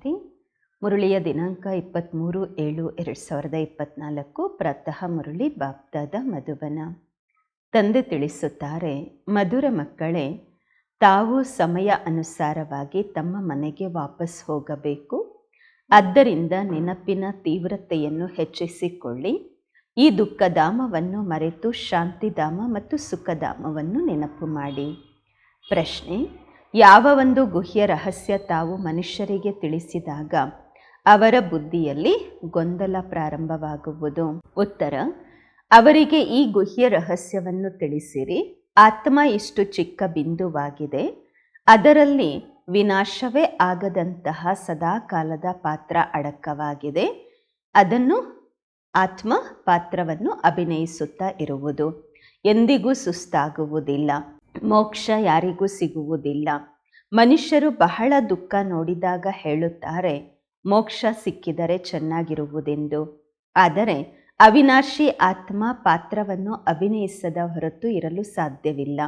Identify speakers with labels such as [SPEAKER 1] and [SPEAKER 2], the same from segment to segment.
[SPEAKER 1] ಶಾಂತಿ ಮುರುಳಿಯ ದಿನಾಂಕ ಇಪ್ಪತ್ತ್ಮೂರು ಏಳು ಎರಡು ಸಾವಿರದ ಇಪ್ಪತ್ತ್ನಾಲ್ಕು ಪ್ರಾತಃ ಮುರುಳಿ ಬಾಪ್ದಾದ ಮಧುಬನ. ತಂದೆ ತಿಳಿಸುತ್ತಾರೆ, ಮಧುರ ಮಕ್ಕಳೇ, ತಾವು ಸಮಯ ಅನುಸಾರವಾಗಿ ತಮ್ಮ ಮನೆಗೆ ವಾಪಸ್ ಹೋಗಬೇಕು. ಆದ್ದರಿಂದ ನೆನಪಿನ ತೀವ್ರತೆಯನ್ನು ಹೆಚ್ಚಿಸಿಕೊಳ್ಳಿ. ಈ ದುಃಖಧಾಮವನ್ನು ಮರೆತು ಶಾಂತಿಧಾಮ ಮತ್ತು ಸುಖಧಾಮವನ್ನು ನೆನಪು ಮಾಡಿ. ಪ್ರಶ್ನೆ ಯಾವ ಒಂದು ಗುಹ್ಯ ರಹಸ್ಯ ತಾವು ಮನುಷ್ಯರಿಗೆ ತಿಳಿಸಿದಾಗ ಅವರ ಬುದ್ಧಿಯಲ್ಲಿ ಗೊಂದಲ ಪ್ರಾರಂಭವಾಗುವುದು? ಉತ್ತರ, ಅವರಿಗೆ ಈ ಗುಹ್ಯ ರಹಸ್ಯವನ್ನು ತಿಳಿಸಿರಿ. ಆತ್ಮ ಇಷ್ಟು ಚಿಕ್ಕ ಬಿಂದುವಾಗಿದೆ. ಅದರಲ್ಲಿ ವಿನಾಶವೇ ಆಗದಂತಹ ಸದಾಕಾಲದ ಪಾತ್ರ ಅಡಕವಾಗಿದೆ. ಅದನ್ನು ಆತ್ಮ ಪಾತ್ರವನ್ನು ಅಭಿನಯಿಸುತ್ತಾ ಇರುವುದು. ಎಂದಿಗೂ ಸುಸ್ತಾಗುವುದಿಲ್ಲ. ಮೋಕ್ಷ ಯಾರಿಗೂ ಸಿಗುವುದಿಲ್ಲ. ಮನುಷ್ಯರು ಬಹಳ ದುಃಖ ನೋಡಿದಾಗ ಹೇಳುತ್ತಾರೆ, ಮೋಕ್ಷ ಸಿಕ್ಕಿದರೆ ಚೆನ್ನಾಗಿರುವುದೆಂದು. ಆದರೆ ಅವಿನಾಶಿ ಆತ್ಮ ಪಾತ್ರವನ್ನು ಅಭಿನಯಿಸದ ಹೊರತು ಇರಲು ಸಾಧ್ಯವಿಲ್ಲ.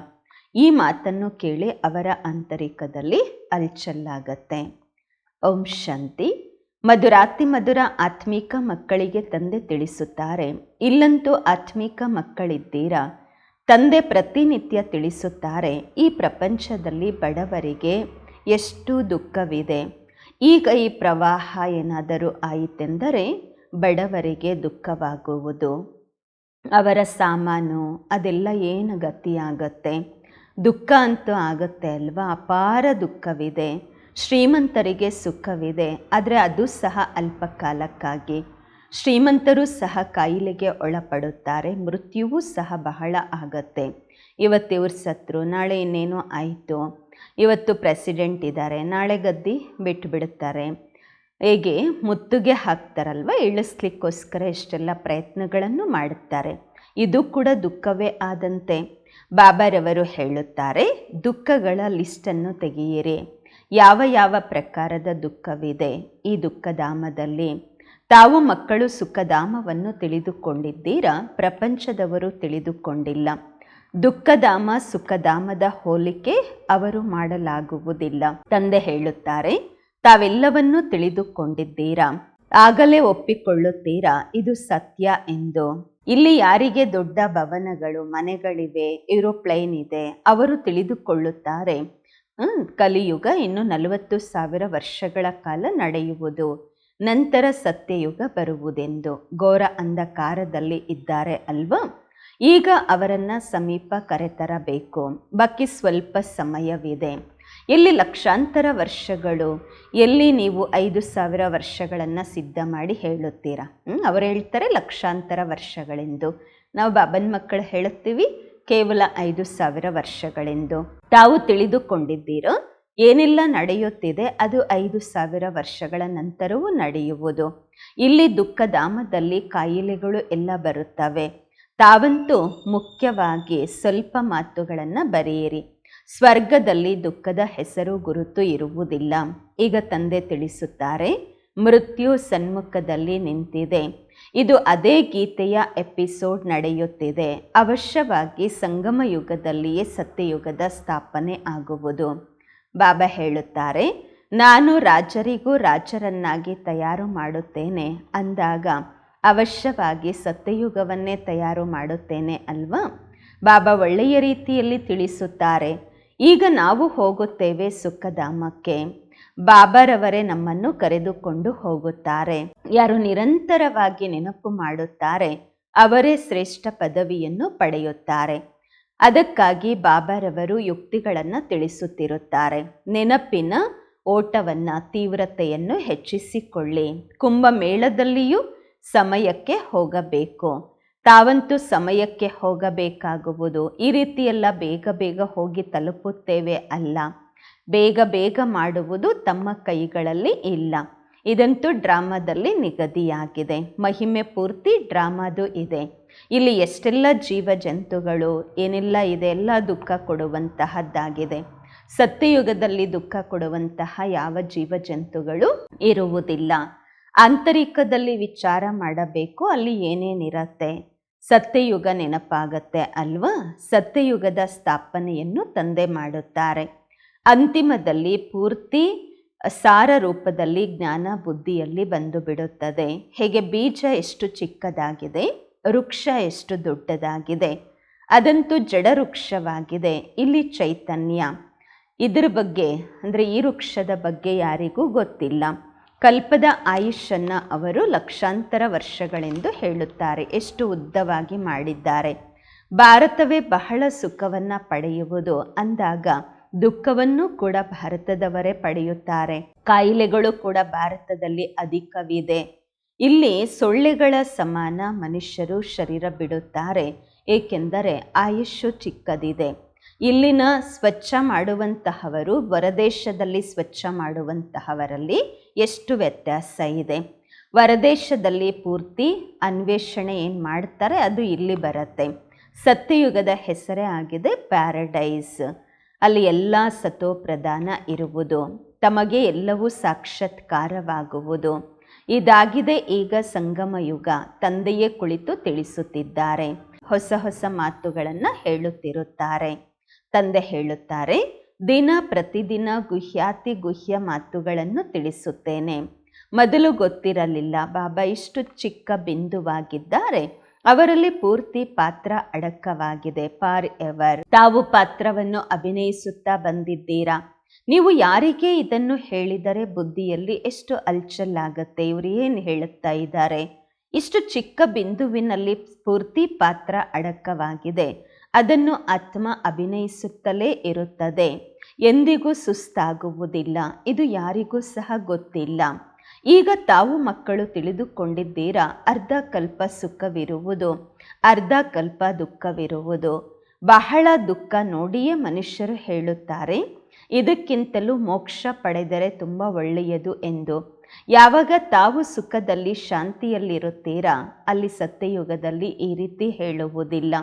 [SPEAKER 1] ಈ ಮಾತನ್ನು ಕೇಳಿ ಅವರ ಆಂತರಿಕದಲ್ಲಿ ಅಲ್ಚಲ್ಲಾಗತ್ತೆ ಓಂ ಶಾಂತಿ. ಮಧುರಾತಿ ಮಧುರ ಆತ್ಮೀಕ ಮಕ್ಕಳಿಗೆ ತಂದೆ ತಿಳಿಸುತ್ತಾರೆ, ಇಲ್ಲಂತೂ ಆತ್ಮೀಕ ಮಕ್ಕಳಿದ್ದೀರಾ? ತಂದೆ ಪ್ರತಿನಿತ್ಯ ತಿಳಿಸುತ್ತಾರೆ, ಈ ಪ್ರಪಂಚದಲ್ಲಿ ಬಡವರಿಗೆ ಎಷ್ಟು ದುಃಖವಿದೆ. ಈಗ ಈ ಪ್ರವಾಹ ಏನಾದರೂ ಆಯಿತೆಂದರೆ ಬಡವರಿಗೆ ದುಃಖವಾಗುವುದು. ಅವರ ಸಾಮಾನು, ಅದೆಲ್ಲ ಏನು ಗತಿಯಾಗತ್ತೆ? ದುಃಖ ಅಂತೂ ಆಗುತ್ತೆ ಅಲ್ವಾ? ಅಪಾರ ದುಃಖವಿದೆ. ಶ್ರೀಮಂತರಿಗೆ ಸುಖವಿದೆ, ಆದರೆ ಅದು ಸಹ ಅಲ್ಪ ಕಾಲಕ್ಕಾಗಿ ಶ್ರೀಮಂತರು ಸಹ ಕಾಯಿಲೆಗೆ ಒಳಪಡುತ್ತಾರೆ, ಮೃತ್ಯುವೂ ಸಹ ಬಹಳ ಆಗತ್ತೆ. ಇವತ್ತಿವ್ರು ಸತ್ರು, ನಾಳೆ ಇನ್ನೇನೋ ಆಯಿತು? ಇವತ್ತು ಪ್ರೆಸಿಡೆಂಟ್ ಇದ್ದಾರೆ ನಾಳೆ ಗದ್ದಿ ಬಿಟ್ಟು ಬಿಡುತ್ತಾರೆ ಹೇಗೆ? ಮುತ್ತಿಗೆ ಹಾಕ್ತಾರಲ್ವ? ಇಳಿಸ್ಲಿಕ್ಕೋಸ್ಕರ ಇಷ್ಟೆಲ್ಲ ಪ್ರಯತ್ನಗಳನ್ನು ಮಾಡುತ್ತಾರೆ ಇದು ಕೂಡ ದುಃಖವೇ ಆದಂತೆ. ಬಾಬಾರವರು ಹೇಳುತ್ತಾರೆ, ದುಃಖಗಳ ಲಿಸ್ಟನ್ನು ತೆಗೆಯಿರಿ. ಯಾವ ಯಾವ ಪ್ರಕಾರದ ದುಃಖವಿದೆ ಈ ದುಃಖಧಾಮದಲ್ಲಿ? ತಾವು ಮಕ್ಕಳು ಸುಖಧಾಮವನ್ನು ತಿಳಿದುಕೊಂಡಿದ್ದೀರಾ? ಪ್ರಪಂಚದವರು ತಿಳಿದುಕೊಂಡಿಲ್ಲ. ದುಃಖಧಾಮ, ಸುಖಧಾಮದ ಹೋಲಿಕೆ ಅವರು ಮಾಡಲಾಗುವುದಿಲ್ಲ. ತಂದೆ ಹೇಳುತ್ತಾರೆ, ತಾವೆಲ್ಲವನ್ನೂ ತಿಳಿದುಕೊಂಡಿದ್ದೀರಾ? ಆಗಲೇ ಒಪ್ಪಿಕೊಳ್ಳುತ್ತೀರಾ? ಇದು ಸತ್ಯ ಎಂದು. ಇಲ್ಲಿ ಯಾರಿಗೆ ದೊಡ್ಡ ಭವನಗಳು, ಮನೆಗಳಿವೆ, ಏರೋಪ್ಲೇನ್ ಇದೆ, ಅವರು ತಿಳಿದುಕೊಳ್ಳುತ್ತಾರೆ. ಕಲಿಯುಗ ಇನ್ನು ನಲವತ್ತು ಸಾವಿರ ವರ್ಷಗಳ ಕಾಲ ನಡೆಯುವುದು. ನಂತರ ಸತ್ಯಯುಗ ಬರುವುದೆಂದು ಘೋರ ಅಂಧಕಾರದಲ್ಲಿ ಇದ್ದಾರೆ ಅಲ್ವಾ? ಈಗ ಅವರನ್ನು ಸಮೀಪ ಕರೆತರಬೇಕು. ಬಾಕಿ ಸ್ವಲ್ಪ ಸಮಯವಿದೆ. ಎಲ್ಲಿ ಲಕ್ಷಾಂತರ ವರ್ಷಗಳು, ಎಲ್ಲಿ ನೀವು ಐದು ಸಾವಿರ ವರ್ಷಗಳನ್ನು ಸಿದ್ಧ ಮಾಡಿ ಹೇಳುತ್ತೀರಾ? ಅವರು ಹೇಳ್ತಾರೆ ಲಕ್ಷಾಂತರ ವರ್ಷಗಳೆಂದು. ನಾವು ಬಾಬನ್ ಮಕ್ಕಳು ಹೇಳುತ್ತೀವಿ, ಕೇವಲ ಐದು ಸಾವಿರ ವರ್ಷಗಳೆಂದು. ತಾವು ತಿಳಿದುಕೊಂಡಿದ್ದೀರೋ? ಏನೆಲ್ಲ ನಡೆಯುತ್ತಿದೆ ಅದು ಐದು ಸಾವಿರ ವರ್ಷಗಳ ನಂತರವೂ ನಡೆಯುವುದು. ಇಲ್ಲಿ ದುಃಖಧಾಮದಲ್ಲಿ ಕಾಯಿಲೆಗಳು ಎಲ್ಲ ಬರುತ್ತವೆ. ತಾವಂತೂ ಮುಖ್ಯವಾಗಿ ಸ್ವಲ್ಪ ಮಾತುಗಳನ್ನು ಬರೆಯಿರಿ. ಸ್ವರ್ಗದಲ್ಲಿ ದುಃಖದ ಹೆಸರು ಗುರುತು ಇರುವುದಿಲ್ಲ. ಈಗ ತಂದೆ ತಿಳಿಸುತ್ತಾರೆ, ಮೃತ್ಯು ಸನ್ಮುಖದಲ್ಲಿ ನಿಂತಿದೆ. ಇದು ಅದೇ ಗೀತೆಯ ಎಪಿಸೋಡ್ ನಡೆಯುತ್ತಿದೆ. ಅವಶ್ಯವಾಗಿ ಸಂಗಮ ಯುಗದಲ್ಲಿಯೇ ಸತ್ಯಯುಗದ ಸ್ಥಾಪನೆ ಆಗುವುದು. ಬಾಬಾ ಹೇಳುತ್ತಾರೆ, ನಾನು ರಾಜರಿಗೂ ರಾಜರನ್ನಾಗಿ ತಯಾರು ಮಾಡುತ್ತೇನೆ. ಅಂದಾಗ ಅವಶ್ಯವಾಗಿ ಸತ್ಯಯುಗವನ್ನೇ ತಯಾರು ಮಾಡುತ್ತೇನೆ ಅಲ್ವಾ? ಬಾಬಾ ಒಳ್ಳೆಯ ರೀತಿಯಲ್ಲಿ ತಿಳಿಸುತ್ತಾರೆ, ಈಗ ನಾವು ಹೋಗುತ್ತೇವೆ ಸುಖಧಾಮಕ್ಕೆ. ಬಾಬಾರವರೇ ನಮ್ಮನ್ನು ಕರೆದುಕೊಂಡು ಹೋಗುತ್ತಾರೆ. ಯಾರು ನಿರಂತರವಾಗಿ ನೆನಪು ಮಾಡುತ್ತಾರೆ, ಅವರೇ ಶ್ರೇಷ್ಠ ಪದವಿಯನ್ನು ಪಡೆಯುತ್ತಾರೆ. ಅದಕ್ಕಾಗಿ ಬಾಬಾರವರು ಯುಕ್ತಿಗಳನ್ನು ತಿಳಿಸುತ್ತಿರುತ್ತಾರೆ. ನೆನಪಿನ ಓಟವನ್ನು, ತೀವ್ರತೆಯನ್ನು ಹೆಚ್ಚಿಸಿಕೊಳ್ಳಿ. ಕುಂಭಮೇಳದಲ್ಲಿಯೂ ಸಮಯಕ್ಕೆ ಹೋಗಬೇಕು. ತಾವಂತೂ ಸಮಯಕ್ಕೆ ಹೋಗಬೇಕಾಗುವುದು. ಈ ರೀತಿಯೆಲ್ಲ ಬೇಗ ಬೇಗ ಹೋಗಿ ತಲುಪುತ್ತೇವೆ ಅಲ್ಲ. ಬೇಗ ಬೇಗ ಮಾಡುವುದು ತಮ್ಮ ಕೈಗಳಲ್ಲಿ ಇಲ್ಲ. ಇದಂತೂ ಡ್ರಾಮಾದಲ್ಲಿ ನಿಗದಿಯಾಗಿದೆ. ಮಹಿಮೆ ಪೂರ್ತಿ ಡ್ರಾಮಾದು ಇದೆ. ಇಲ್ಲಿ ಎಷ್ಟೆಲ್ಲ ಜೀವ ಜಂತುಗಳು ಏನೆಲ್ಲ ಇದೆ, ಎಲ್ಲ ದುಃಖ ಕೊಡುವಂತಹದ್ದಾಗಿದೆ. ಸತ್ಯಯುಗದಲ್ಲಿ ದುಃಖ ಕೊಡುವಂತಹ ಯಾವ ಜೀವ ಜಂತುಗಳು ಇರುವುದಿಲ್ಲ. ಆಂತರಿಕದಲ್ಲಿ ವಿಚಾರ ಮಾಡಬೇಕು, ಅಲ್ಲಿ ಏನೇನಿರತ್ತೆ? ಸತ್ಯಯುಗ ನೆನಪಾಗತ್ತೆ ಅಲ್ವಾ? ಸತ್ಯಯುಗದ ಸ್ಥಾಪನೆಯನ್ನು ತಂದೆ ಮಾಡುತ್ತಾರೆ. ಅಂತಿಮದಲ್ಲಿ ಪೂರ್ತಿ ಸಾರ ರೂಪದಲ್ಲಿ ಜ್ಞಾನ ಬುದ್ಧಿಯಲ್ಲಿ ಬಂದು ಬಿಡುತ್ತದೆ. ಹೇಗೆ ಬೀಜ ಎಷ್ಟು ಚಿಕ್ಕದಾಗಿದೆ, ವೃಕ್ಷ ಎಷ್ಟು ದೊಡ್ಡದಾಗಿದೆ, ಅದಂತೂ ಜಡ ವೃಕ್ಷವಾಗಿದೆ. ಇಲ್ಲಿ ಚೈತನ್ಯ. ಇದರ ಬಗ್ಗೆ, ಅಂದರೆ ಈ ವೃಕ್ಷದ ಬಗ್ಗೆ ಯಾರಿಗೂ ಗೊತ್ತಿಲ್ಲ. ಕಲ್ಪದ ಆಯುಷನ್ನು ಅವರು ಲಕ್ಷಾಂತರ ವರ್ಷಗಳೆಂದು ಹೇಳುತ್ತಾರೆ. ಎಷ್ಟು ಉದ್ದವಾಗಿ ಮಾಡಿದ್ದಾರೆ. ಭಾರತವೇ ಬಹಳ ಸುಖವನ್ನು ಪಡೆಯುವುದು ಅಂದಾಗ ದುಃಖವನ್ನು ಕೂಡ ಭಾರತದವರೇ ಪಡೆಯುತ್ತಾರೆ. ಕಾಯಿಲೆಗಳು ಕೂಡ ಭಾರತದಲ್ಲಿ ಅಧಿಕವಿದೆ. ಇಲ್ಲಿ ಸೊಳ್ಳೆಗಳ ಸಮಾನ ಮನುಷ್ಯರು ಶರೀರ ಬಿಡುತ್ತಾರೆ, ಏಕೆಂದರೆ ಆಯುಷ್ಯು ಚಿಕ್ಕದಿದೆ. ಇಲ್ಲಿನ ಸ್ವಚ್ಛ ಮಾಡುವಂತಹವರು, ಹೊರದೇಶದಲ್ಲಿ ಸ್ವಚ್ಛ ಮಾಡುವಂತಹವರಲ್ಲಿ ಎಷ್ಟು ವ್ಯತ್ಯಾಸ ಇದೆ. ಹೊರದೇಶದಲ್ಲಿ ಪೂರ್ತಿ ಅನ್ವೇಷಣೆ ಏನು ಮಾಡ್ತಾರೆ, ಅದು ಇಲ್ಲಿ ಬರುತ್ತೆ. ಸತ್ಯಯುಗದ ಹೆಸರೇ ಆಗಿದೆ ಪ್ಯಾರಡೈಸ್. ಅಲ್ಲಿ ಎಲ್ಲ ಸತೋ ಪ್ರಧಾನ ಇರುವುದು. ತಮಗೆ ಎಲ್ಲವೂ ಸಾಕ್ಷಾತ್ಕಾರವಾಗುವುದು. ಇದಾಗಿದೆ ಈಗ ಸಂಗಮ ಯುಗ. ತಂದೆಯೇ ಕುಳಿತು ತಿಳಿಸುತ್ತಿದ್ದಾರೆ. ಹೊಸ ಹೊಸ ಮಾತುಗಳನ್ನು ಹೇಳುತ್ತಿರುತ್ತಾರೆ. ತಂದೆ ಹೇಳುತ್ತಾರೆ, ದಿನ ಪ್ರತಿದಿನ ಗುಹ್ಯಾತಿ ಗುಹ್ಯ ಮಾತುಗಳನ್ನು ತಿಳಿಸುತ್ತೇನೆ. ಮೊದಲು ಗೊತ್ತಿರಲಿಲ್ಲ, ಬಾಬಾ, ಇಷ್ಟು ಚಿಕ್ಕ ಬಿಂದುವಾಗಿದ್ದಾರೆ. ಅವರಲ್ಲಿ ಪೂರ್ತಿ ಪಾತ್ರ ಅಡಕವಾಗಿದೆ. For ever. ತಾವು ಪಾತ್ರವನ್ನು ಅಭಿನಯಿಸುತ್ತಾ ಬಂದಿದ್ದೀರಾ? ನೀವು ಯಾರಿಗೆ ಇದನ್ನು ಹೇಳಿದರೆ ಬುದ್ಧಿಯಲ್ಲಿ ಎಷ್ಟು ಅಲ್ಚಲ್ಲಾಗತ್ತೆ ಇವರು ಏನು ಹೇಳುತ್ತಾ ಇದ್ದಾರೆ? ಇಷ್ಟು ಚಿಕ್ಕ ಬಿಂದುವಿನಲ್ಲಿ ಪೂರ್ತಿ ಪಾತ್ರ ಅಡಕವಾಗಿದೆ. ಅದನ್ನು ಆತ್ಮ ಅಭಿನಯಿಸುತ್ತಲೇ ಇರುತ್ತದೆ. ಎಂದಿಗೂ ಸುಸ್ತಾಗುವುದಿಲ್ಲ. ಇದು ಯಾರಿಗೂ ಸಹ ಗೊತ್ತಿಲ್ಲ. ಈಗ ತಾವು ಮಕ್ಕಳು ತಿಳಿದುಕೊಂಡಿದ್ದೀರಾ, ಅರ್ಧ ಕಲ್ಪ ಸುಖವಿರುವುದು, ಅರ್ಧ ಕಲ್ಪ ದುಃಖವಿರುವುದು. ಬಹಳ ದುಃಖ ನೋಡಿಯೇ ಮನುಷ್ಯರು ಹೇಳುತ್ತಾರೆ, ಇದಕ್ಕಿಂತಲೂ ಮೋಕ್ಷ ಪಡೆದರೆ ತುಂಬ ಒಳ್ಳೆಯದು ಎಂದು. ಯಾವಾಗ ತಾವು ಸುಖದಲ್ಲಿ ಶಾಂತಿಯಲ್ಲಿರುತ್ತೀರಾ, ಅಲ್ಲಿ ಸತ್ಯಯುಗದಲ್ಲಿ ಈ ರೀತಿ ಹೇಳುವುದಿಲ್ಲ.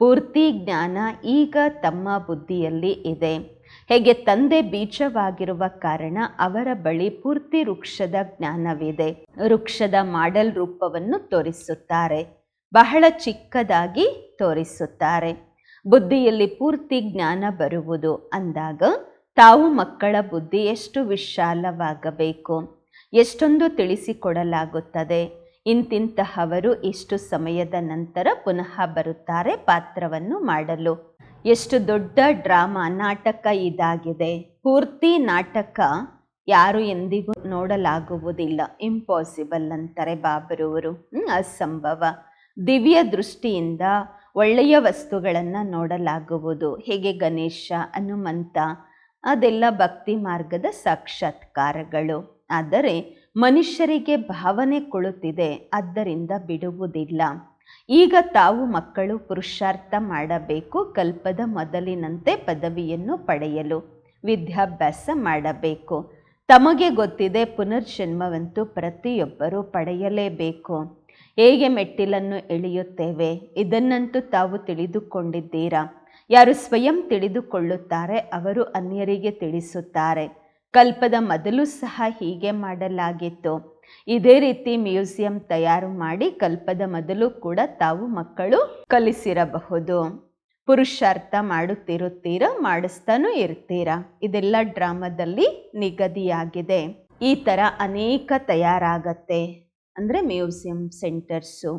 [SPEAKER 1] ಪೂರ್ತಿ ಜ್ಞಾನ ಈಗ ತಮ್ಮ ಬುದ್ಧಿಯಲ್ಲಿ ಇದೆ. ಹೇಗೆ ತಂದೆ ಬೀಜವಾಗಿರುವ ಕಾರಣ ಅವರ ಬಳಿ ಪೂರ್ತಿ ವೃಕ್ಷದ ಜ್ಞಾನವಿದೆ. ವೃಕ್ಷದ ಮಾಡೆಲ್ ರೂಪವನ್ನು ತೋರಿಸುತ್ತಾರೆ. ಬಹಳ ಚಿಕ್ಕದಾಗಿ ತೋರಿಸುತ್ತಾರೆ. ಬುದ್ಧಿಯಲ್ಲಿ ಪೂರ್ತಿ ಜ್ಞಾನ ಬರುವುದು ಅಂದಾಗ ತಾವು ಮಕ್ಕಳ ಬುದ್ಧಿ ಎಷ್ಟು ವಿಶಾಲವಾಗಬೇಕು, ಎಷ್ಟೊಂದು ತಿಳಿಸಿಕೊಡಲಾಗುತ್ತದೆ, ಇಂತಿಂತಹವರು ಇಷ್ಟು ಸಮಯದ ನಂತರ ಪುನಃ ಬರುತ್ತಾರೆ ಪಾತ್ರವನ್ನು ಮಾಡಲು. ಎಷ್ಟು ದೊಡ್ಡ ಡ್ರಾಮಾ, ನಾಟಕ ಇದಾಗಿದೆ. ಪೂರ್ತಿ ನಾಟಕ ಯಾರು ಎಂದಿಗೂ ನೋಡಲಾಗುವುದಿಲ್ಲ. ಇಂಪಾಸಿಬಲ್ ಅಂತಾರೆ ಬಾಬರವರು. ಅಸಂಭವ. ದಿವ್ಯ ದೃಷ್ಟಿಯಿಂದ ಒಳ್ಳೆಯ ವಸ್ತುಗಳನ್ನು ನೋಡಲಾಗುವುದು. ಹೇಗೆ ಗಣೇಶ, ಹನುಮಂತ, ಅದೆಲ್ಲ ಭಕ್ತಿ ಮಾರ್ಗದ ಸಾಕ್ಷಾತ್ಕಾರಗಳು. ಆದರೆ ಮನುಷ್ಯರಿಗೆ ಭಾವನೆ ಕೊಳುತ್ತಿದೆ. ಆದ್ದರಿಂದ ಬಿಡುವುದಿಲ್ಲ. ಈಗ ತಾವು ಮಕ್ಕಳು ಪುರುಷಾರ್ಥ ಮಾಡಬೇಕು ಕಲ್ಪದ ಮೊದಲಿನಂತೆ ಪದವಿಯನ್ನು ಪಡೆಯಲು ವಿದ್ಯಾಭ್ಯಾಸ ಮಾಡಬೇಕು. ತಮಗೆ ಗೊತ್ತಿದೆ ಪುನರ್ಜನ್ಮವಂತೂ ಪ್ರತಿಯೊಬ್ಬರೂ ಪಡೆಯಲೇಬೇಕು. ಹೇಗೆ ಮೆಟ್ಟಿಲನ್ನು ಎಳೆಯುತ್ತೇವೆ? ಇದನ್ನಂತೂ ತಾವು ತಿಳಿದುಕೊಂಡಿದ್ದೀರಾ? ಯಾರು ಸ್ವಯಂ ತಿಳಿದುಕೊಳ್ಳುತ್ತಾರೆ, ಅವರು ಅನ್ಯರಿಗೆ ತಿಳಿಸುತ್ತಾರೆ. ಕಲ್ಪದ ಮೊದಲು ಸಹ ಹೀಗೆ ಮಾಡಲಾಗಿತ್ತು. ಇದೇ ರೀತಿ ಮ್ಯೂಸಿಯಂ ತಯಾರು ಮಾಡಿ ಕಲ್ಪದ ಮೊದಲು ಕೂಡ ತಾವು ಮಕ್ಕಳು ಕಲಿಸಿರಬಹುದು. ಪುರುಷಾರ್ಥ ಮಾಡುತ್ತಿರುತ್ತೀರ, ಮಾಡಿಸ್ತಾನೂ ಇರ್ತೀರ? ಇದೆಲ್ಲ ಡ್ರಾಮಾದಲ್ಲಿ ನಿಗದಿಯಾಗಿದೆ. ಈ ಥರ ಅನೇಕ ತಯಾರಾಗತ್ತೆ. ಅಂದರೆ ಮ್ಯೂಸಿಯಂ ಸೆಂಟರ್ಸು.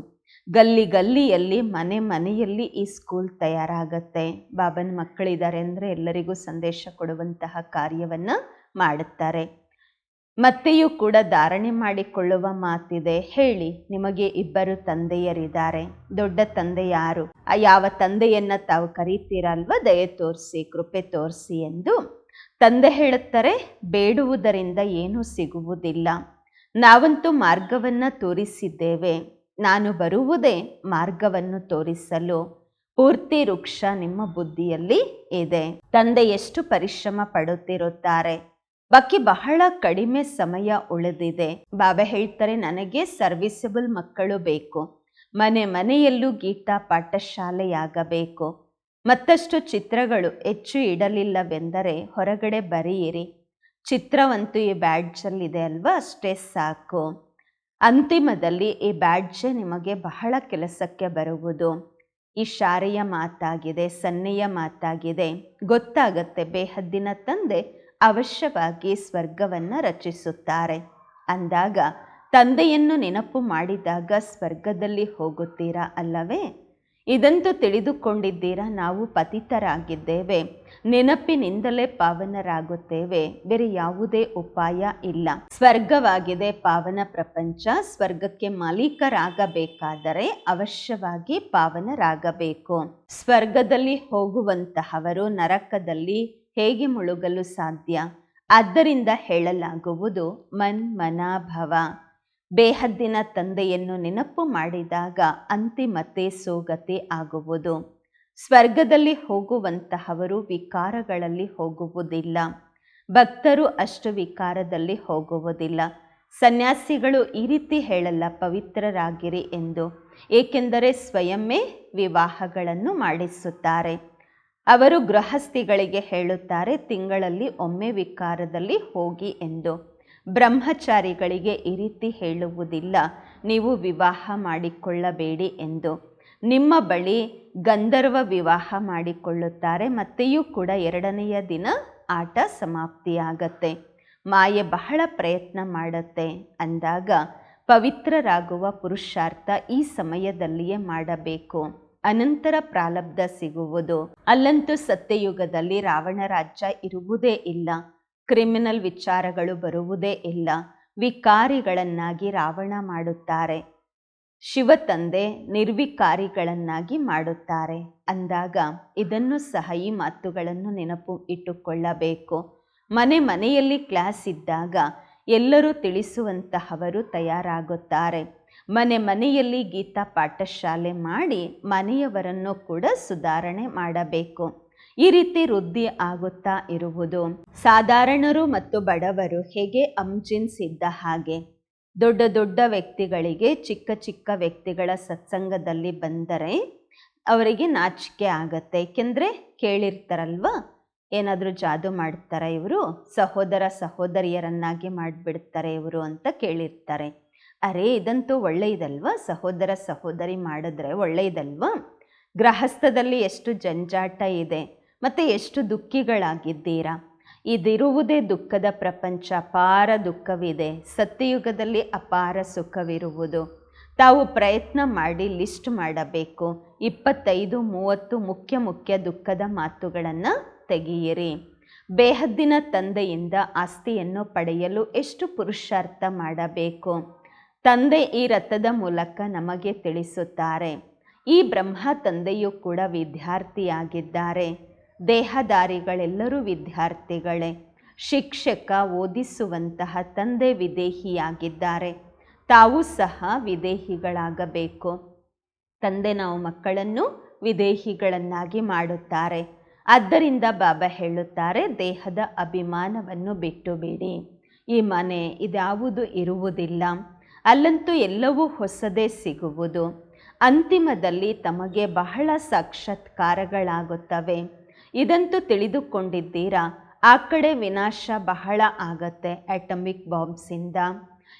[SPEAKER 1] ಗಲ್ಲಿ ಗಲ್ಲಿಯಲ್ಲಿ, ಮನೆ ಮನೆಯಲ್ಲಿ ಈ ಸ್ಕೂಲ್ ತಯಾರಾಗತ್ತೆ. ಬಾಬನ ಮಕ್ಕಳಿದ್ದಾರೆ ಅಂದರೆ ಎಲ್ಲರಿಗೂ ಸಂದೇಶ ಕೊಡುವಂತಹ ಕಾರ್ಯವನ್ನು ಮಾಡುತ್ತಾರೆ. ಮತ್ತೆಯೂ ಕೂಡ ಧಾರಣೆ ಮಾಡಿಕೊಳ್ಳುವ ಮಾತಿದೆ. ಹೇಳಿ, ನಿಮಗೆ ಇಬ್ಬರು ತಂದೆಯರಿದ್ದಾರೆ. ದೊಡ್ಡ ತಂದೆ ಯಾರು? ಯಾವ ತಂದೆಯನ್ನ ತಾವು ಕರೀತೀರಲ್ವ? ದಯೆ ತೋರಿಸಿ, ಕೃಪೆ ತೋರಿಸಿ ಎಂದು. ತಂದೆ ಹೇಳುತ್ತಾರೆ, ಬೇಡುವುದರಿಂದ ಏನೂ ಸಿಗುವುದಿಲ್ಲ. ನಾವಂತೂ ಮಾರ್ಗವನ್ನು ತೋರಿಸಿದ್ದೇವೆ. ನಾನು ಬರುವುದೇ ಮಾರ್ಗವನ್ನು ತೋರಿಸಲು. ಪೂರ್ತಿ ವೃಕ್ಷ ನಿಮ್ಮ ಬುದ್ಧಿಯಲ್ಲಿ ಇದೆ. ತಂದೆ ಎಷ್ಟು ಪರಿಶ್ರಮ ಪಡುತ್ತಿರುತ್ತಾರೆ? ಬಾಕಿ ಬಹಳ ಕಡಿಮೆ ಸಮಯ ಉಳಿದಿದೆ. ಬಾಬಾ ಹೇಳ್ತಾರೆ, ನನಗೆ ಸರ್ವಿಸಬಲ್ ಮಕ್ಕಳು ಬೇಕು. ಮನೆ ಮನೆಯಲ್ಲೂ ಗೀತಾ ಪಾಠಶಾಲೆಯಾಗಬೇಕು. ಮತ್ತಷ್ಟು ಚಿತ್ರಗಳು ಹೆಚ್ಚು ಇಡಲಿಲ್ಲವೆಂದರೆ ಹೊರಗಡೆ ಬರೆಯಿರಿ. ಚಿತ್ರವಂತೂ ಈ ಬ್ಯಾಡ್ಜಲ್ಲಿದೆ ಅಲ್ವಾ? ಅಷ್ಟೇ ಸಾಕು. ಅಂತಿಮದಲ್ಲಿ ಈ ಬ್ಯಾಡ್ಜೆ ನಿಮಗೆ ಬಹಳ ಕೆಲಸಕ್ಕೆ ಬರುವುದು. ಈ ಶಾರೆಯ ಮಾತಾಗಿದೆ, ಸನ್ನೆಯ ಮಾತಾಗಿದೆ. ಗೊತ್ತಾಗತ್ತೆ, ಬೇಹದ್ದಿನ ತಂದೆ ಅವಶ್ಯವಾಗಿ ಸ್ವರ್ಗವನ್ನು ರಚಿಸುತ್ತಾರೆ. ಅಂದಾಗ, ತಂದೆಯನ್ನು ನೆನಪು ಮಾಡಿದಾಗ ಸ್ವರ್ಗದಲ್ಲಿ ಹೋಗುತ್ತೀರಾ ಅಲ್ಲವೇ? ಇದಂತೂ ತಿಳಿದುಕೊಂಡಿದ್ದೀರಾ? ನಾವು ಪತಿತರಾಗಿದ್ದೇವೆ. ನೆನಪಿನಿಂದಲೇ ಪಾವನರಾಗುತ್ತೇವೆ. ಬೇರೆ ಯಾವುದೇ ಉಪಾಯ ಇಲ್ಲ. ಸ್ವರ್ಗವಾಗಿದೆ ಪಾವನ ಪ್ರಪಂಚ. ಸ್ವರ್ಗಕ್ಕೆ ಮಾಲೀಕರಾಗಬೇಕಾದರೆ ಅವಶ್ಯವಾಗಿ ಪಾವನರಾಗಬೇಕು. ಸ್ವರ್ಗದಲ್ಲಿ ಹೋಗುವಂತಹವರು ನರಕದಲ್ಲಿ ಹೇಗೆ ಮುಳುಗಲು ಸಾಧ್ಯ? ಆದ್ದರಿಂದ ಹೇಳಲಾಗುವುದು ಮನ್ ಮನಾಭವ ಬೇಹದ್ದಿನ ತಂದೆಯನ್ನು ನೆನಪು ಮಾಡಿದಾಗ ಅಂತಿಮತೆ ಸೋಗತೆ ಆಗುವುದು. ಸ್ವರ್ಗದಲ್ಲಿ ಹೋಗುವಂತಹವರು ವಿಕಾರಗಳಲ್ಲಿ ಹೋಗುವುದಿಲ್ಲ. ಭಕ್ತರು ಅಷ್ಟು ವಿಕಾರದಲ್ಲಿ ಹೋಗುವುದಿಲ್ಲ. ಸನ್ಯಾಸಿಗಳು ಈ ರೀತಿ ಹೇಳಲ್ಲ, ಪವಿತ್ರರಾಗಿರಿ ಎಂದು. ಏಕೆಂದರೆ ಸ್ವಯಂವೇ ವಿವಾಹಗಳನ್ನು ಮಾಡಿಸುತ್ತಾರೆ. ಅವರು ಗೃಹಸ್ಥಿಗಳಿಗೆ ಹೇಳುತ್ತಾರೆ, ತಿಂಗಳಲ್ಲಿ ಒಮ್ಮೆ ವಿಕಾರದಲ್ಲಿ ಹೋಗಿ ಎಂದು. ಬ್ರಹ್ಮಚಾರಿಗಳಿಗೆ ಈ ರೀತಿ ಹೇಳುವುದಿಲ್ಲ. ನೀವು ವಿವಾಹ ಮಾಡಿಕೊಳ್ಳಬೇಡಿ ಎಂದು. ನಿಮ್ಮ ಬಳಿ ಗಂಧರ್ವ ವಿವಾಹ ಮಾಡಿಕೊಳ್ಳುತ್ತಾರೆ, ಮತ್ತೆಯೂ ಕೂಡ ಎರಡನೆಯ ದಿನ ಆಟ ಸಮಾಪ್ತಿಯಾಗತ್ತೆ. ಮಾಯೆ ಬಹಳ ಪ್ರಯತ್ನ ಮಾಡುತ್ತೆ. ಅಂದಾಗ, ಪವಿತ್ರರಾಗುವ ಪುರುಷಾರ್ಥ ಈ ಸಮಯದಲ್ಲಿಯೇ ಮಾಡಬೇಕು. ಅನಂತರ ಪ್ರಾಲಬ್ಧ ಸಿಗುವುದು. ಅಲ್ಲಂತೂ ಸತ್ಯಯುಗದಲ್ಲಿ ರಾವಣ ರಾಜ್ಯ ಇರುವುದೇ ಇಲ್ಲ. ಕ್ರಿಮಿನಲ್ ವಿಚಾರಗಳು ಬರುವುದೇ ಇಲ್ಲ. ವಿಕಾರಿಗಳನ್ನಾಗಿ ರಾವಣ ಮಾಡುತ್ತಾರೆ. ಶಿವ ತಂದೆ ನಿರ್ವಿಕಾರಿಗಳನ್ನಾಗಿ ಮಾಡುತ್ತಾರೆ. ಅಂದಾಗ ಇದನ್ನು ಸಹ ಈ ಮಾತುಗಳನ್ನು ನೆನಪು ಇಟ್ಟುಕೊಳ್ಳಬೇಕು. ಮನೆ ಮನೆಯಲ್ಲಿ ಕ್ಲಾಸ್ ಇದ್ದಾಗ ಎಲ್ಲರೂ ತಿಳಿಸುವಂತಹವರು ತಯಾರಾಗುತ್ತಾರೆ. ಮನೆ ಮನೆಯಲ್ಲಿ ಗೀತಾ ಪಾಠಶಾಲೆ ಮಾಡಿ ಮನೆಯವರನ್ನು ಕೂಡ ಸುಧಾರಣೆ ಮಾಡಬೇಕು. ಈ ರೀತಿ ವೃದ್ಧಿ ಆಗುತ್ತಾ ಇರುವುದು. ಸಾಧಾರಣರು ಮತ್ತು ಬಡವರು ಹೇಗೆ ಅಂಜಿನ್ಸ್ ಇದ್ದ ಹಾಗೆ? ದೊಡ್ಡ ದೊಡ್ಡ ವ್ಯಕ್ತಿಗಳಿಗೆ ಚಿಕ್ಕ ಚಿಕ್ಕ ವ್ಯಕ್ತಿಗಳ ಸತ್ಸಂಗದಲ್ಲಿ ಬಂದರೆ ಅವರಿಗೆ ನಾಚಿಕೆ ಆಗತ್ತೆ. ಏಕೆಂದರೆ ಕೇಳಿರ್ತಾರಲ್ವ? ಏನಾದರೂ ಜಾದು ಮಾಡ್ತಾರೆ ಇವರು, ಸಹೋದರ ಸಹೋದರಿಯರನ್ನಾಗಿ ಮಾಡಿಬಿಡ್ತಾರೆ ಇವರು ಅಂತ ಕೇಳಿರ್ತಾರೆ. ಅರೆ, ಇದಂತೂ ಒಳ್ಳೆಯದಲ್ವಾ? ಸಹೋದರ ಸಹೋದರಿ ಮಾಡಿದ್ರೆ ಒಳ್ಳೆಯದಲ್ವಾ? ಗೃಹಸ್ಥದಲ್ಲಿ ಎಷ್ಟು ಜಂಜಾಟ ಇದೆ, ಮತ್ತು ಎಷ್ಟು ದುಃಖಿಗಳಾಗಿದ್ದೀರಾ? ಇದಿರುವುದೇ ದುಃಖದ ಪ್ರಪಂಚ, ಅಪಾರ ದುಃಖವಿದೆ. ಸತ್ಯಯುಗದಲ್ಲಿ ಅಪಾರ ಸುಖವಿರುವುದು. ತಾವು ಪ್ರಯತ್ನ ಮಾಡಿ ಲಿಸ್ಟ್ ಮಾಡಬೇಕು. ಇಪ್ಪತ್ತೈದು, ಮೂವತ್ತು ಮುಖ್ಯ ಮುಖ್ಯ ದುಃಖದ ಮಾತುಗಳನ್ನು ತೆಗೆಯಿರಿ. ಬೇಹದ್ದಿನ ತಂದೆಯಿಂದ ಆಸ್ತಿಯನ್ನು ಪಡೆಯಲು ಎಷ್ಟು ಪುರುಷಾರ್ಥ ಮಾಡಬೇಕು? ತಂದೆ ಈ ರಥದ ಮೂಲಕ ನಮಗೆ ತಿಳಿಸುತ್ತಾರೆ. ಈ ಬ್ರಹ್ಮ ತಂದೆಯು ಕೂಡ ವಿದ್ಯಾರ್ಥಿಯಾಗಿದ್ದಾರೆ. ದೇಹದಾರಿಗಳೆಲ್ಲರೂ ವಿದ್ಯಾರ್ಥಿಗಳೇ. ಶಿಕ್ಷಕ ಓದಿಸುವಂತಹ ತಂದೆ ವಿದೇಹಿಯಾಗಿದ್ದಾರೆ. ತಾವು ಸಹ ವಿದೇಹಿಗಳಾಗಬೇಕು. ತಂದೆ ನಾವು ಮಕ್ಕಳನ್ನು ವಿದೇಹಿಗಳನ್ನಾಗಿ ಮಾಡುತ್ತಾರೆ. ಆದ್ದರಿಂದ ಬಾಬಾ ಹೇಳುತ್ತಾರೆ, ದೇಹದ ಅಭಿಮಾನವನ್ನು ಬಿಟ್ಟುಬಿಡಿ ಈ ಮನೆ ಇದ್ಯಾವುದು ಇರುವುದಿಲ್ಲ. ಅಲ್ಲಂತೂ ಎಲ್ಲವೂ ಹೊಸದೇ ಸಿಗುವುದು. ಅಂತಿಮದಲ್ಲಿ ತಮಗೆ ಬಹಳ ಸಾಕ್ಷಾತ್ಕಾರಗಳಾಗುತ್ತವೆ. ಇದಂತೂ ತಿಳಿದುಕೊಂಡಿದ್ದೀರಾ? ಆ ಕಡೆ ವಿನಾಶ ಬಹಳ ಆಗತ್ತೆ ಆಟಮಿಕ್ ಬಾಂಬ್ಸಿಂದ.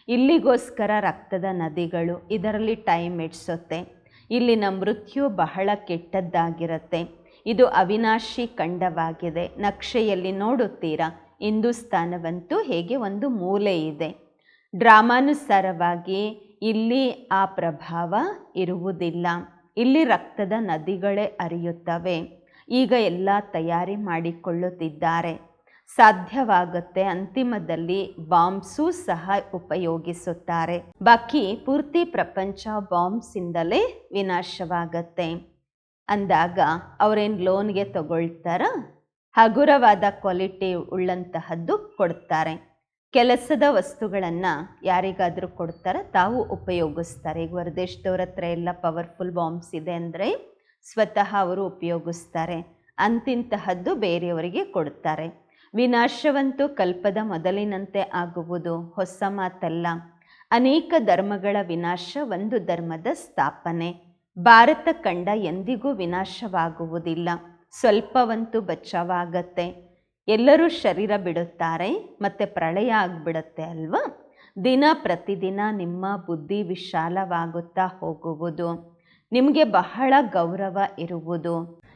[SPEAKER 1] ಇಲ್ಲಿಗೋಸ್ಕರ ರಕ್ತದ ನದಿಗಳು ಇದರಲ್ಲಿ ಟೈಮ್ ಇಡ್ಸುತ್ತೆ ಇಲ್ಲಿನ ಮೃತ್ಯು ಬಹಳ ಕೆಟ್ಟದ್ದಾಗಿರುತ್ತೆ. ಇದು ಅವಿನಾಶಿ ಖಂಡವಾಗಿದೆ. ನಕ್ಷೆಯಲ್ಲಿ ನೋಡುತ್ತೀರಾ? ಹಿಂದೂಸ್ತಾನವಂತೂ ಹೇಗೆ ಒಂದು ಮೂಲೆ ಇದೆ. ಡ್ರಾಮಾನುಸಾರವಾಗಿ ಇಲ್ಲಿ ಆ ಪ್ರಭಾವ ಇರುವುದಿಲ್ಲ. ಇಲ್ಲಿ ರಕ್ತದ ನದಿಗಳೇ ಹರಿಯುತ್ತವೆ. ಈಗ ಎಲ್ಲ ತಯಾರಿ ಮಾಡಿಕೊಳ್ಳುತ್ತಿದ್ದಾರೆ. ಸಾಧ್ಯವಾಗುತ್ತೆ ಅಂತಿಮದಲ್ಲಿ ಬಾಂಬ್ಸೂ ಸಹ ಉಪಯೋಗಿಸುತ್ತಾರೆ. ಬಾಕಿ ಪೂರ್ತಿ ಪ್ರಪಂಚ ಬಾಂಬ್ಸಿಂದಲೇ ವಿನಾಶವಾಗತ್ತೆ. ಅಂದಾಗ ಅವರೇನು ಲೋನ್ಗೆ ತಗೊಳ್ತಾರ? ಹಗುರವಾದ ಕ್ವಾಲಿಟಿ ಉಳ್ಳಂತಹದ್ದು ಕೊಡ್ತಾರೆ. ಕೆಲಸದ ವಸ್ತುಗಳನ್ನು ಯಾರಿಗಾದರೂ ಕೊಡ್ತಾರೆ? ತಾವು ಉಪಯೋಗಿಸ್ತಾರೆ. ಈಗ ಹೊರದೇಶದವ್ರ ಹತ್ರ ಎಲ್ಲ ಪವರ್ಫುಲ್ ಬಾಂಬ್ಸ್ ಇದೆ ಅಂದರೆ ಸ್ವತಃ ಅವರು ಉಪಯೋಗಿಸ್ತಾರೆ. ಅಂತಿಂತಹದ್ದು ಬೇರೆಯವರಿಗೆ ಕೊಡ್ತಾರೆ. ವಿನಾಶವಂತೂ ಕಲ್ಪದ ಮೊದಲಿನಂತೆ ಆಗುವುದು ಹೊಸ ಮಾತಲ್ಲ. ಅನೇಕ ಧರ್ಮಗಳ ವಿನಾಶ ಒಂದು ಧರ್ಮದ ಸ್ಥಾಪನೆ. ಭಾರತ ಕಂಡ ಎಂದಿಗೂ ವಿನಾಶವಾಗುವುದಿಲ್ಲ. ಸ್ವಲ್ಪವಂತೂ ಬಚಾವಾಗತ್ತೆ. ಎಲ್ಲರೂ ಶರೀರ ಬಿಡುತ್ತಾರೆ, ಮತ್ತು ಪ್ರಳಯ ಆಗಿಬಿಡುತ್ತೆ ಅಲ್ವಾ? ದಿನ ಪ್ರತಿದಿನ ನಿಮ್ಮ ಬುದ್ಧಿ ವಿಶಾಲವಾಗುತ್ತಾ ಹೋಗುವುದು, ನಿಮಗೆ ಬಹಳ ಗೌರವ ಇರುವುದು.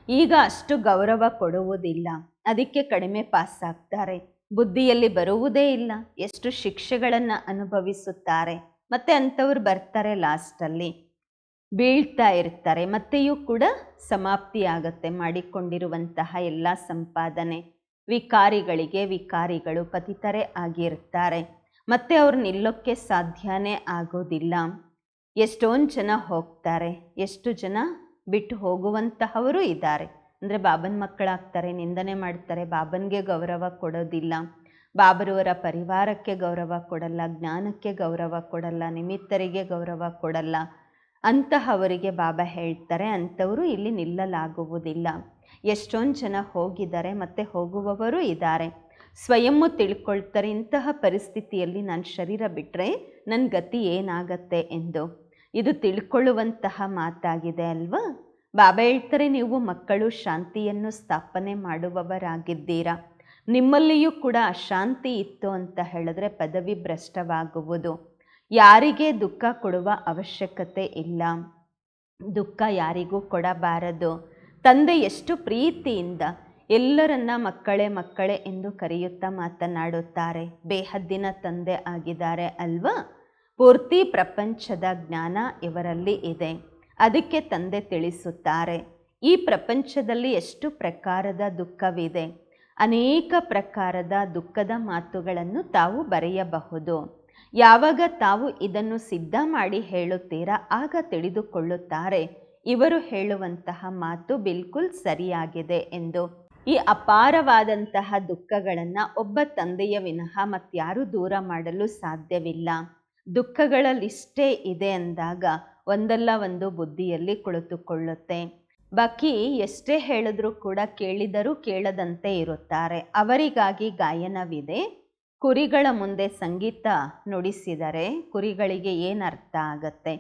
[SPEAKER 1] ಈಗ ಅಷ್ಟು ಗೌರವ ಕೊಡುವುದಿಲ್ಲ, ಅದಕ್ಕೆ ಕಡಿಮೆ ಪಾಸ್ ಆಗ್ತಾರೆ. ಬುದ್ಧಿಯಲ್ಲಿ ಬರುವುದೇ ಇಲ್ಲ, ಎಷ್ಟು ಶಿಕ್ಷೆಗಳನ್ನು ಅನುಭವಿಸುತ್ತಾರೆ, ಮತ್ತೆ ಅಂಥವ್ರು ಬರ್ತಾರೆ ಲಾಸ್ಟಲ್ಲಿ. ಬೀಳ್ತಾ ಇರ್ತಾರೆ, ಮತ್ತೆಯೂ ಕೂಡ ಸಮಾಪ್ತಿಯಾಗತ್ತೆ ಮಾಡಿಕೊಂಡಿರುವಂತಹ ಎಲ್ಲ ಸಂಪಾದನೆ. ವಿಕಾರಿಗಳಿಗೆ ವಿಕಾರಿಗಳು ಪತಿತರೇ ಆಗಿರ್ತಾರೆ ಮತ್ತೆ ಅವ್ರು ನಿಲ್ಲೋಕ್ಕೆ ಸಾಧ್ಯನೇ ಆಗೋದಿಲ್ಲ. ಎಷ್ಟೊಂದು ಜನ ಹೋಗ್ತಾರೆ, ಎಷ್ಟು ಜನ ಬಿಟ್ಟು ಹೋಗುವಂತಹವರು ಇದ್ದಾರೆ. ಅಂದರೆ ಬಾಬನ ಮಕ್ಕಳಾಗ್ತಾರೆ, ನಿಂದನೆ ಮಾಡ್ತಾರೆ, ಬಾಬನ್ಗೆ ಗೌರವ ಕೊಡೋದಿಲ್ಲ. ಬಾಬರವರ ಪರಿವಾರಕ್ಕೆ ಗೌರವ ಕೊಡಲ್ಲ, ಜ್ಞಾನಕ್ಕೆ ಗೌರವ ಕೊಡಲ್ಲ, ನಿಮಿತ್ತರಿಗೆ ಗೌರವ ಕೊಡಲ್ಲ. ಅಂತಹವರಿಗೆ ಬಾಬಾ ಹೇಳ್ತಾರೆ ಅಂಥವರು ಇಲ್ಲಿ ನಿಲ್ಲಲಾಗುವುದಿಲ್ಲ. ಎಷ್ಟೊಂದು ಜನ ಹೋಗಿದ್ದಾರೆ, ಮತ್ತು ಹೋಗುವವರು ಇದ್ದಾರೆ. ಸ್ವಯಮ್ಮು ತಿಳ್ಕೊಳ್ತಾರೆ, ಇಂತಹ ಪರಿಸ್ಥಿತಿಯಲ್ಲಿ ನನ್ನ ಶರೀರ ಬಿಟ್ಟರೆ ನನ್ನ ಗತಿ ಏನಾಗತ್ತೆ? ಎಂದು. ಇದು ತಿಳ್ಕೊಳ್ಳುವಂತಹ ಮಾತಾಗಿದೆ ಅಲ್ವಾ? ಬಾಬಾ ಹೇಳ್ತಾರೆ, ನೀವು ಮಕ್ಕಳು ಶಾಂತಿಯನ್ನು ಸ್ಥಾಪನೆ ಮಾಡುವವರಾಗಿದ್ದೀರಾ. ನಿಮ್ಮಲ್ಲಿಯೂ ಕೂಡ ಅಶಾಂತಿ ಇತ್ತು ಅಂತ ಹೇಳಿದ್ರೆ ಪದವಿ ಭ್ರಷ್ಟವಾಗುವುದು. ಯಾರಿಗೆ ದುಃಖ ಕೊಡುವ ಅವಶ್ಯಕತೆ ಇಲ್ಲ. ದುಃಖ ಯಾರಿಗೂ ಕೊಡಬಾರದು. ತಂದೆ ಎಷ್ಟು ಪ್ರೀತಿಯಿಂದ ಎಲ್ಲರನ್ನ ಮಕ್ಕಳೇ ಮಕ್ಕಳೇ ಎಂದು ಕರೆಯುತ್ತಾ ಮಾತನಾಡುತ್ತಾರೆ. ಬೇಹದ್ದಿನ ತಂದೆ ಆಗಿದ್ದಾರೆ ಅಲ್ವಾ? ಪೂರ್ತಿ ಪ್ರಪಂಚದ ಜ್ಞಾನ ಇವರಲ್ಲಿ ಇದೆ. ಅದಕ್ಕೆ ತಂದೆ ತಿಳಿಸುತ್ತಾರೆ. ಈ ಪ್ರಪಂಚದಲ್ಲಿ ಎಷ್ಟು ಪ್ರಕಾರದ ದುಃಖವಿದೆ. ಅನೇಕ ಪ್ರಕಾರದ ದುಃಖದ ಮಾತುಗಳನ್ನು ತಾವು ಬರೆಯಬಹುದು. ಯಾವಾಗ ತಾವು ಇದನ್ನು ಸಿದ್ಧ ಮಾಡಿ ಹೇಳುತ್ತೀರಾ, ಆಗ ತಿಳಿದುಕೊಳ್ಳುತ್ತಾರೆ. ಇವರು ಹೇಳುವಂತಹ ಮಾತು ಬಿಲ್ಕುಲ್ ಸರಿಯಾಗಿದೆ ಎಂದು. ಈ ಅಪಾರವಾದಂತಹ ದುಃಖಗಳನ್ನು ಒಬ್ಬ ತಂದೆಯ ವಿನಃ ಮತ್ತಾರು ದೂರ ಮಾಡಲು ಸಾಧ್ಯವಿಲ್ಲ. ದುಃಖಗಳ ಲಿಸ್ಟೇ ಇದೆ ಅಂದಾಗ ಒಂದಲ್ಲ ಒಂದು ಬುದ್ಧಿಯಲ್ಲಿ ಕುಳಿತುಕೊಳ್ಳುತ್ತೆ. ಬಾಕಿ ಎಷ್ಟೇ ಹೇಳಿದ್ರೂ ಕೂಡ ಕೇಳಿದರೂ ಕೇಳದಂತೆ ಇರುತ್ತಾರೆ. ಅವರಿಗಾಗಿ ಗಾಯನವಿದೆ. ಕುರಿಗಳ ಮುಂದೆ ಸಂಗೀತ ನುಡಿಸಿದರೆ ಕುರಿಗಳಿಗೆ ಏನು ಅರ್ಥ ಆಗತ್ತೆ?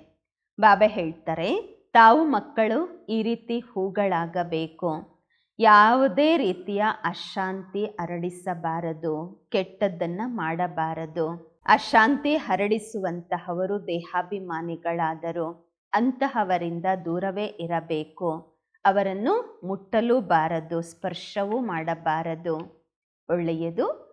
[SPEAKER 1] ಬಾಬೆ ಹೇಳ್ತಾರೆ, ತಾವು ಮಕ್ಕಳು ಈ ರೀತಿ ಹೂಗಳಾಗಬೇಕು. ಯಾವುದೇ ರೀತಿಯ ಅಶಾಂತಿ ಹರಡಿಸಬಾರದು, ಕೆಟ್ಟದ್ದನ್ನು ಮಾಡಬಾರದು. ಅಶಾಂತಿ ಹರಡಿಸುವಂತಹವರು ದೇಹಾಭಿಮಾನಿಗಳಾದರು. ಅಂತಹವರಿಂದ ದೂರವೇ ಇರಬೇಕು. ಅವರನ್ನು ಮುಟ್ಟಲೂ ಬಾರದು ಸ್ಪರ್ಶವೂ ಮಾಡಬಾರದು. ಒಳ್ಳೆಯದು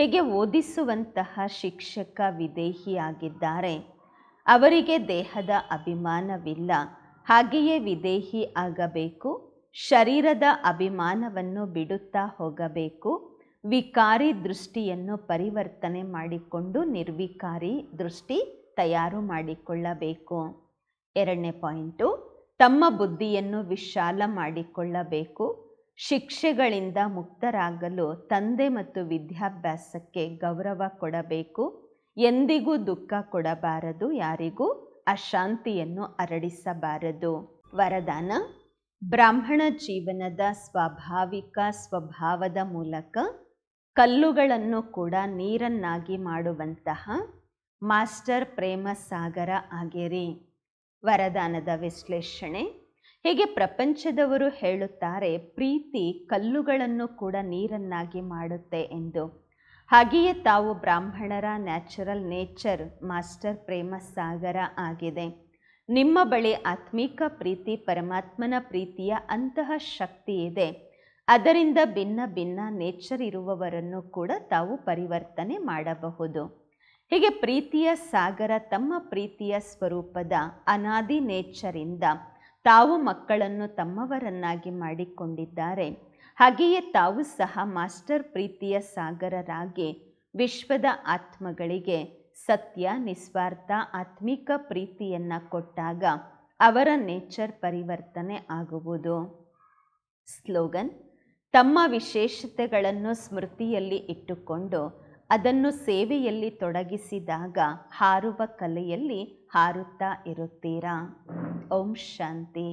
[SPEAKER 1] ಹೇಗೆ ಓದಿಸುವಂತಹ ಶಿಕ್ಷಕ ವಿದೇಹಿಯಾಗಿದ್ದಾರೆ, ಅವರಿಗೆ ದೇಹದ ಅಭಿಮಾನವಿಲ್ಲ, ಹಾಗೆಯೇ ವಿದೇಹಿ ಆಗಬೇಕು, ಶರೀರದ ಅಭಿಮಾನವನ್ನು ಬಿಡುತ್ತಾ ಹೋಗಬೇಕು, ವಿಕಾರಿ ದೃಷ್ಟಿಯನ್ನು ಪರಿವರ್ತನೆ ಮಾಡಿಕೊಂಡು ನಿರ್ವಿಕಾರಿ ದೃಷ್ಟಿ ತಯಾರು ಮಾಡಿಕೊಳ್ಳಬೇಕು. ಎರಡನೇ ಪಾಯಿಂಟು, ತಮ್ಮ ಬುದ್ಧಿಯನ್ನು ವಿಶಾಲ ಮಾಡಿಕೊಳ್ಳಬೇಕು ಶಿಕ್ಷೆಗಳಿಂದ ಮುಕ್ತರಾಗಲು ತಂದೆ ಮತ್ತು ವಿದ್ಯಾಭ್ಯಾಸಕ್ಕೆ ಗೌರವ ಕೊಡಬೇಕು. ಎಂದಿಗೂ ದುಃಖ ಕೊಡಬಾರದು, ಯಾರಿಗೂ ಅಶಾಂತಿಯನ್ನು ಹರಡಿಸಬಾರದು. ವರದಾನ, ಬ್ರಾಹ್ಮಣ ಜೀವನದ ಸ್ವಾಭಾವಿಕ ಸ್ವಭಾವದ ಮೂಲಕ ಕಲ್ಲುಗಳನ್ನು ಕೂಡ ನೀರನ್ನಾಗಿ ಮಾಡುವಂತಹ ಮಾಸ್ಟರ್ ಪ್ರೇಮ ಸಾಗರ ಆಗಿರಿ. ವರದಾನದ ವಿಶ್ಲೇಷಣೆ ಹೀಗೆ ಪ್ರಪಂಚದವರು ಹೇಳುತ್ತಾರೆ, ಪ್ರೀತಿ ಕಲ್ಲುಗಳನ್ನು ಕೂಡ ನೀರನ್ನಾಗಿ ಮಾಡುತ್ತೆ ಎಂದು. ಹಾಗೆಯೇ ತಾವು ಬ್ರಾಹ್ಮಣರ ನ್ಯಾಚುರಲ್ ನೇಚರ್ ಮಾಸ್ಟರ್ ಪ್ರೇಮ ಸಾಗರ ಆಗಿದೆ. ನಿಮ್ಮ ಬಳಿ ಆತ್ಮಿಕ ಪ್ರೀತಿ, ಪರಮಾತ್ಮನ ಪ್ರೀತಿಯ ಅಂತಹ ಶಕ್ತಿ ಇದೆ. ಅದರಿಂದ ಭಿನ್ನ ಭಿನ್ನ ನೇಚರ್ ಇರುವವರನ್ನು ಕೂಡ ತಾವು ಪರಿವರ್ತನೆ ಮಾಡಬಹುದು. ಹೀಗೆ ಪ್ರೀತಿಯ ಸಾಗರ ತಮ್ಮ ಪ್ರೀತಿಯ ಸ್ವರೂಪದ ಅನಾದಿ ನೇಚರಿಂದ ತಾವು ಮಕ್ಕಳನ್ನು ತಮ್ಮವರನ್ನಾಗಿ ಮಾಡಿಕೊಂಡಿದ್ದಾರೆ. ಹಾಗೆಯೇ ತಾವು ಸಹ ಮಾಸ್ಟರ್ ಪ್ರೀತಿಯ ಸಾಗರರಾಗಿ ವಿಶ್ವದ ಆತ್ಮಗಳಿಗೆ ಸತ್ಯ, ನಿಸ್ವಾರ್ಥ, ಆತ್ಮಿಕ ಪ್ರೀತಿಯನ್ನು ಕೊಟ್ಟಾಗ ಅವರ ನೇಚರ್ ಪರಿವರ್ತನೆ ಆಗುವುದು. ಸ್ಲೋಗನ್, ತಮ್ಮ ವಿಶೇಷತೆಗಳನ್ನು ಸ್ಮೃತಿಯಲ್ಲಿ ಇಟ್ಟುಕೊಂಡು ಅದನ್ನು ಸೇವೆಯಲ್ಲಿ ತೊಡಗಿಸಿದಾಗ ಹಾರುವ ಕಲೆಯಲ್ಲಿ ಹಾರುತ್ತಾ ಇರುತ್ತೀರಾ? ಓಂ ಶಾಂತಿ.